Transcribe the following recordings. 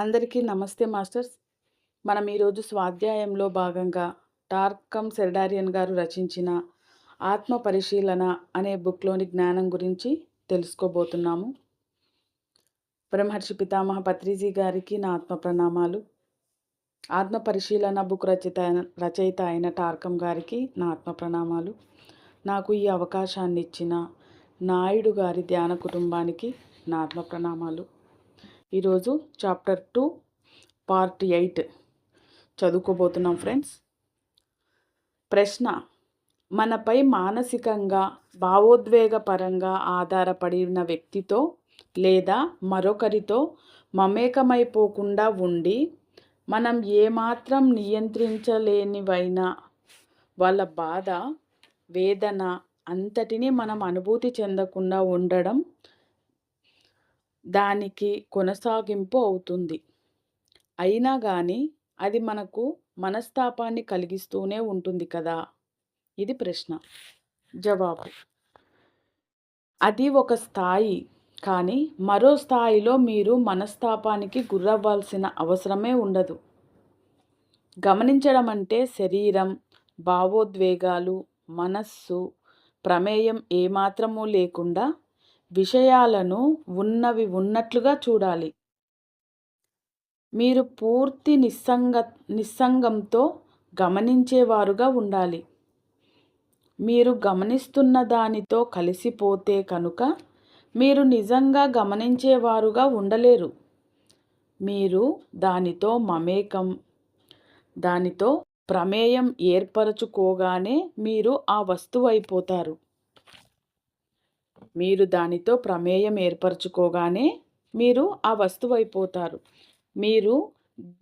అందరికీ నమస్తే మాస్టర్స్. మనం ఈరోజు స్వాధ్యాయంలో భాగంగా టార్కమ్ సెర్డారియన్ గారు రచించిన ఆత్మ పరిశీలన అనే బుక్లోని జ్ఞానం గురించి తెలుసుకోబోతున్నాము. బ్రహ్మర్షి పితామహ పత్రిజీ గారికి నా ఆత్మ ప్రణామాలు. ఆత్మ పరిశీలన బుక్ రచయిత రచయిత అయిన టార్కమ్ గారికి నా ఆత్మ ప్రణామాలు. నాకు ఈ అవకాశాన్ని ఇచ్చిన నాయుడు గారి ధ్యాన కుటుంబానికి నా ఆత్మ ప్రణామాలు. ఈరోజు చాప్టర్ టూ పార్ట్ ఎయిట్. చదువుకోబోతున్నాం ఫ్రెండ్స్. ప్రశ్న మనపై మానసికంగా భావోద్వేగపరంగా ఆధారపడిన వ్యక్తితో లేదా మరొకరితో మమేకమైపోకుండా ఉండి మనం ఏమాత్రం నియంత్రించలేనివైనా వాళ్ళ బాధ వేదన అంతటినీ మనం అనుభూతి చెందకుండా ఉండడం దానికి కొనసాగింపు అవుతుంది. అయినా కానీ అది మనకు మనస్తాపాన్ని కలిగిస్తూనే ఉంటుంది కదా? ఇది ప్రశ్న. జవాబు. అది ఒక స్థాయి కానీ మరో స్థాయిలో మీరు మనస్తాపానికి గురవ్వాల్సిన అవసరమే ఉండదు. గమనించడం అంటే శరీరం భావోద్వేగాలు మనస్సు ప్రమేయం ఏమాత్రమూ లేకుండా విషయాలను ఉన్నవి ఉన్నట్లుగా చూడాలి. మీరు పూర్తి నిస్సంగ నిస్సంగంతో గమనించేవారుగా ఉండాలి. మీరు గమనిస్తున్న దానితో కలిసిపోతే కనుక మీరు నిజంగా గమనించేవారుగా ఉండలేరు. మీరు దానితో మమేకం దానితో ప్రమేయం ఏర్పరచుకోగానే మీరు ఆ వస్తువు అయిపోతారు. మీరు దానితో ప్రమేయం ఏర్పరచుకోగానే మీరు ఆ వస్తువు అయిపోతారు మీరు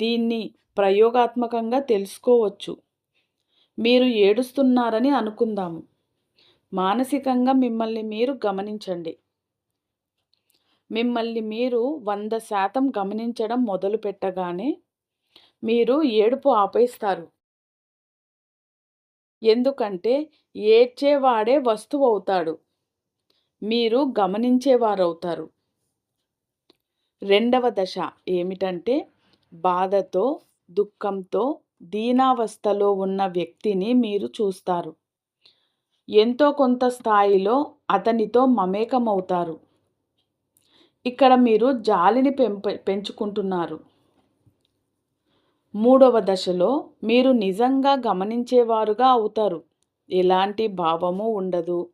దీన్ని ప్రయోగాత్మకంగా తెలుసుకోవచ్చు. మీరు ఏడుస్తున్నారని అనుకుందాము. మానసికంగా మిమ్మల్ని మీరు గమనించండి. మిమ్మల్ని మీరు వంద శాతం గమనించడం మొదలు పెట్టగానే మీరు ఏడుపు ఆపేస్తారు. ఎందుకంటే ఏడ్చేవాడే వస్తువు అవుతాడు మీరు గమనించేవారవుతారు. రెండవ దశ ఏమిటంటే బాధతో దుఃఖంతో దీనావస్థలో ఉన్న వ్యక్తిని మీరు చూస్తారు. ఎంతో కొంత స్థాయిలో అతనితో మమేకమవుతారు. ఇక్కడ మీరు జాలిని పెంప పెంచుకుంటున్నారు. మూడవ దశలో మీరు నిజంగా గమనించేవారుగా అవుతారు. ఎలాంటి భావము ఉండదు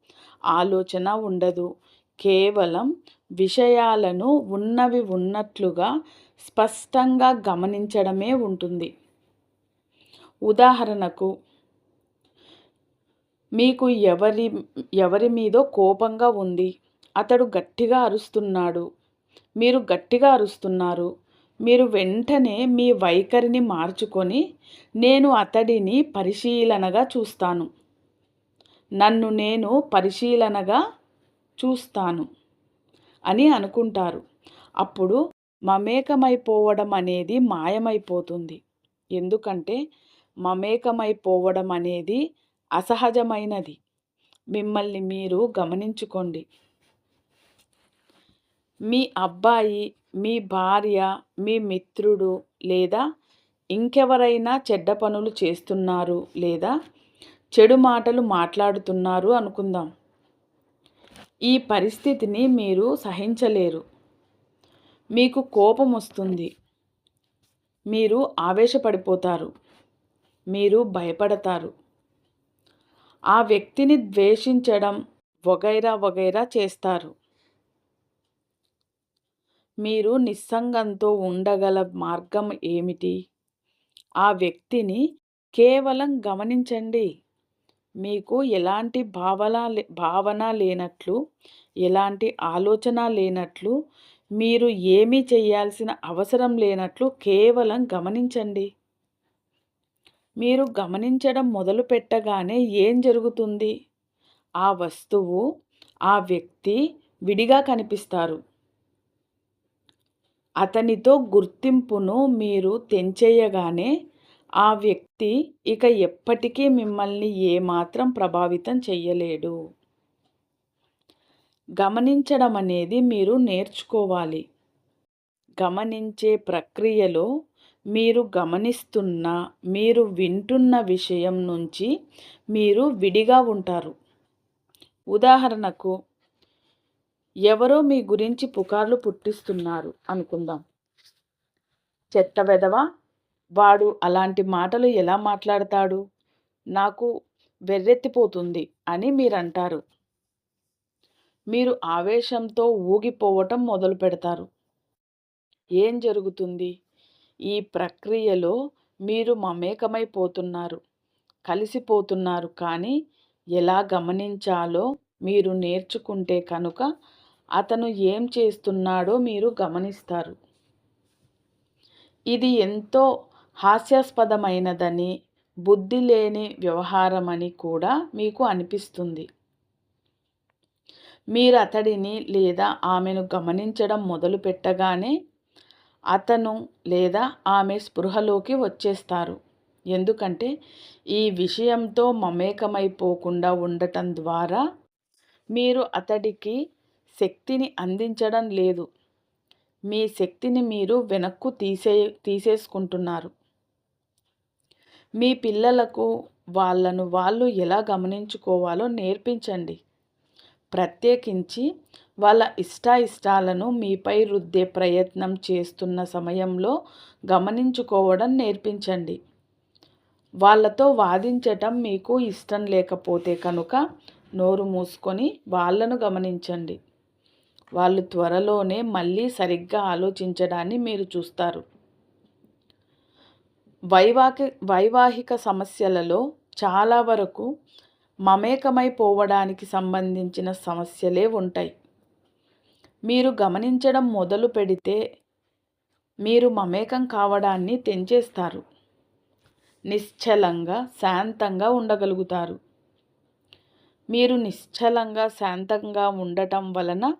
ఆలోచన ఉండదు. కేవలం విషయాలను ఉన్నవి ఉన్నట్లుగా స్పష్టంగా గమనించడమే ఉంటుంది. ఉదాహరణకు మీకు ఎవరి ఎవరి మీదో కోపంగా ఉంది. అతడు గట్టిగా అరుస్తున్నాడు. మీరు గట్టిగా అరుస్తున్నారు. మీరు వెంటనే మీ వైఖరిని మార్చుకొని నేను అతడిని పరిశీలనగా చూస్తాను. నన్ను నేను పరిశీలనగా చూస్తాను అని అనుకుంటారు. అప్పుడు మమేకమైపోవడం అనేది మాయమైపోతుంది. ఎందుకంటే మమేకమైపోవడం అనేది అసహజమైనది. మిమ్మల్ని మీరు గమనించుకోండి. మీ అబ్బాయి మీ భార్య మీ మిత్రుడు లేదా ఇంకెవరైనా చెడ్డ పనులు చేస్తున్నారు లేదా చెడు మాటలు మాట్లాడుతున్నారు అనుకుందాం. ఈ పరిస్థితిని మీరు సహించలేరు. మీకు కోపం వస్తుంది. మీరు ఆవేశపడిపోతారు. మీరు భయపడతారు. ఆ వ్యక్తిని ద్వేషించడం వగైరా వగైరా చేస్తారు. మీరు నిస్సంగంతో ఉండగల మార్గం ఏమిటి? ఆ వ్యక్తిని కేవలం గమనించండి. మీకు ఎలాంటి భావన భావన లేనట్లు ఎలాంటి ఆలోచన లేనట్లు మీరు ఏమీ చేయాల్సిన అవసరం లేనట్లు కేవలం గమనించండి. మీరు గమనించడం మొదలు పెట్టగానే ఏం జరుగుతుంది? ఆ వస్తువు ఆ వ్యక్తి విడిగా కనిపిస్తారు. అతనితో గుర్తింపును మీరు తెంచేయగానే ఆ వ్యక్తి ఇక ఎప్పటికీ మిమ్మల్ని ఏమాత్రం ప్రభావితం చెయ్యలేడు. గమనించడం అనేది మీరు నేర్చుకోవాలి. గమనించే ప్రక్రియలో మీరు గమనిస్తున్న మీరు వింటున్న విషయం నుంచి మీరు విడిగా ఉంటారు. ఉదాహరణకు ఎవరో మీ గురించి పుకార్లు పుట్టిస్తున్నారు అనుకుందాం. చెత్త వెదవా వాడు అలాంటి మాటలు ఎలా మాట్లాడతాడు? నాకు వెర్రెత్తిపోతుంది అని మీరంటారు. మీరు ఆవేశంతో ఊగిపోవటం మొదలు పెడతారు. ఏం జరుగుతుంది? ఈ ప్రక్రియలో మీరు మమేకమైపోతున్నారు కలిసిపోతున్నారు కానీ ఎలా గమనించాలో మీరు నేర్చుకుంటే కనుక అతను ఏం చేస్తున్నాడో మీరు గమనిస్తారు. ఇది ఎంతో హాస్యాస్పదమైనదని బుద్ధి లేని వ్యవహారమని కూడా మీకు అనిపిస్తుంది. మీరు అతడిని లేదా ఆమెను గమనించడం మొదలు పెట్టగానే అతను లేదా ఆమె స్పృహలోకి వచ్చేస్తారు. ఎందుకంటే ఈ విషయంతో మమేకమైపోకుండా ఉండటం ద్వారా మీరు అతడికి శక్తిని అందించడం లేదు. మీ శక్తిని మీరు వెనక్కు తీసే తీసేసుకుంటున్నారు. మీ పిల్లలకు వాళ్ళను వాళ్ళు ఎలా గమనించుకోవాలో నేర్పించండి. ప్రత్యేకించి వాళ్ళ ఇష్టాయిష్టాలను మీపై రుద్దే ప్రయత్నం చేస్తున్న సమయంలో గమనించుకోవడం నేర్పించండి. వాళ్ళతో వాదించటం మీకు ఇష్టం లేకపోతే కనుక నోరు మూసుకొని వాళ్ళను గమనించండి. వాళ్ళు త్వరలోనే మళ్ళీ సరిగ్గా ఆలోచించడాన్ని మీరు చూస్తారు. వైవాకి వైవాహిక సమస్యలలో చాలా వరకు మమేకమైపోవడానికి సంబంధించిన సమస్యలే ఉంటాయి. మీరు గమనించడం మొదలు పెడితే మీరు మమేకం కావడాన్ని తెంచేస్తారు. నిశ్చలంగా శాంతంగా ఉండగలుగుతారు. మీరు నిశ్చలంగా శాంతంగా ఉండటం వలన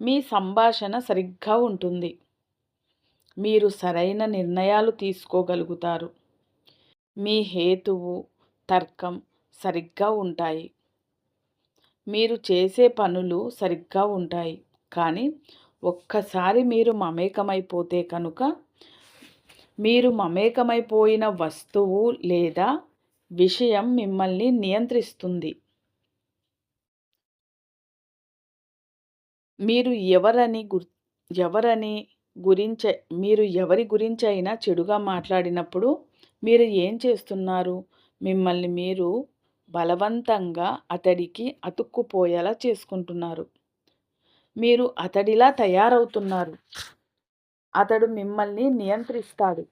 మీ సంభాషణ సరిగ్గా ఉంటుంది. మీరు సరైన నిర్ణయాలు తీసుకోగలుగుతారు. మీ హేతువు తర్కం సరిగ్గా ఉంటాయి. మీరు చేసే పనులు సరిగ్గా ఉంటాయి. కానీ ఒక్కసారి మీరు మమేకమైపోతే కనుక మీరు మమేకమైపోయిన వస్తువు లేదా విషయం మిమ్మల్ని నియంత్రిస్తుంది. మీరు ఎవరని గుర్ ఎవరని గురించ మీరు ఎవరి గురించి అయినా చెడుగా మాట్లాడినప్పుడు మీరు ఏం చేస్తున్నారు? మిమ్మల్ని మీరు బలవంతంగా అతడికి అతుక్కుపోయేలా చేసుకుంటున్నారు. మీరు అతడిలా తయారవుతున్నారు. అతడు మిమ్మల్ని నియంత్రిస్తాడు.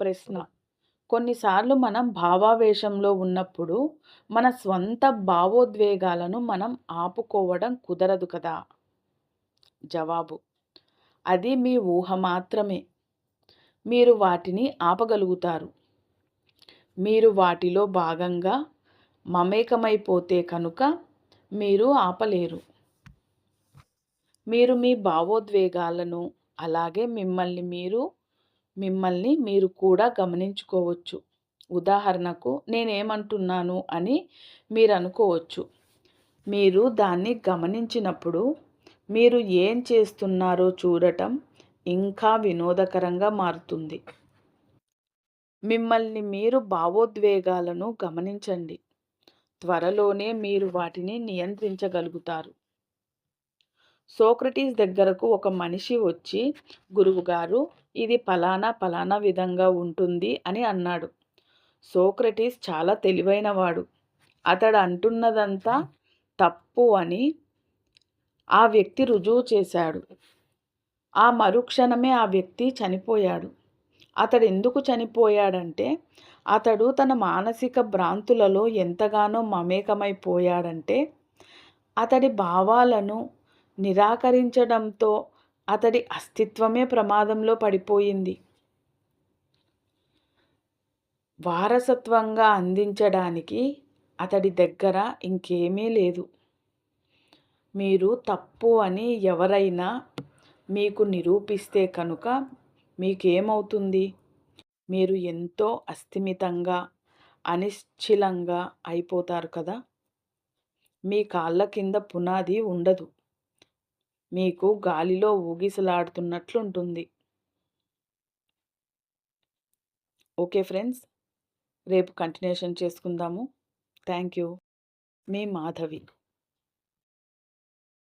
ప్రశ్న. కొన్నిసార్లు మనం భావావేశంలో ఉన్నప్పుడు మన స్వంత భావోద్వేగాలను మనం ఆపుకోవడం కుదరదు కదా? జవాబు. అది మీ ఊహ మాత్రమే. మీరు వాటిని ఆపగలుగుతారు. మీరు వాటిలో భాగంగా మమేకమైపోతే కనుక మీరు ఆపలేరు. మీరు మీ భావోద్వేగాలను అలాగే మిమ్మల్ని మీరు మిమ్మల్ని మీరు కూడా గమనించుకోవచ్చు. ఉదాహరణకు నేనేమంటున్నాను అని మీరు అనుకోవచ్చు. మీరు దాన్ని గమనించినప్పుడు మీరు ఏం చేస్తున్నారో చూడటం ఇంకా వినోదకరంగా మారుతుంది. మిమ్మల్ని మీరు భావోద్వేగాలను గమనించండి. త్వరలోనే మీరు వాటిని నియంత్రించగలుగుతారు. సోక్రటీస్ దగ్గరకు ఒక మనిషి వచ్చి గురువుగారు ఇది ఫలానా ఫలానా విధంగా ఉంటుంది అని అన్నాడు. సోక్రటీస్ చాలా తెలివైనవాడు. అతడు అంటున్నదంతా తప్పు అని ఆ వ్యక్తి రుజువు చేశాడు. ఆ మరుక్షణమే ఆ వ్యక్తి చనిపోయాడు. అతడు ఎందుకు చనిపోయాడంటే అతడు తన మానసిక భ్రాంతులలో ఎంతగానో మమేకమైపోయాడంటే అతడి భావాలను నిరాకరించడంతో అతడి అస్తిత్వమే ప్రమాదంలో పడిపోయింది. వారసత్వంగా అందించడానికి అతడి దగ్గర ఇంకేమీ లేదు. మీరు తప్పు అని ఎవరైనా మీకు నిరూపిస్తే కనుక మీకేమవుతుంది? మీరు ఎంతో అస్థిమితంగా అనిశ్చిలంగా అయిపోతారు కదా? మీ కాళ్ళ కింద పునాది ఉండదు. మీకు గాలిలో ఊగిసలాడుతున్నట్లుంటుంది. ఓకే ఫ్రెండ్స్ రేపు కంటిన్యూషన్ చేసుకుందాము. Thank you. మీ మాధవి.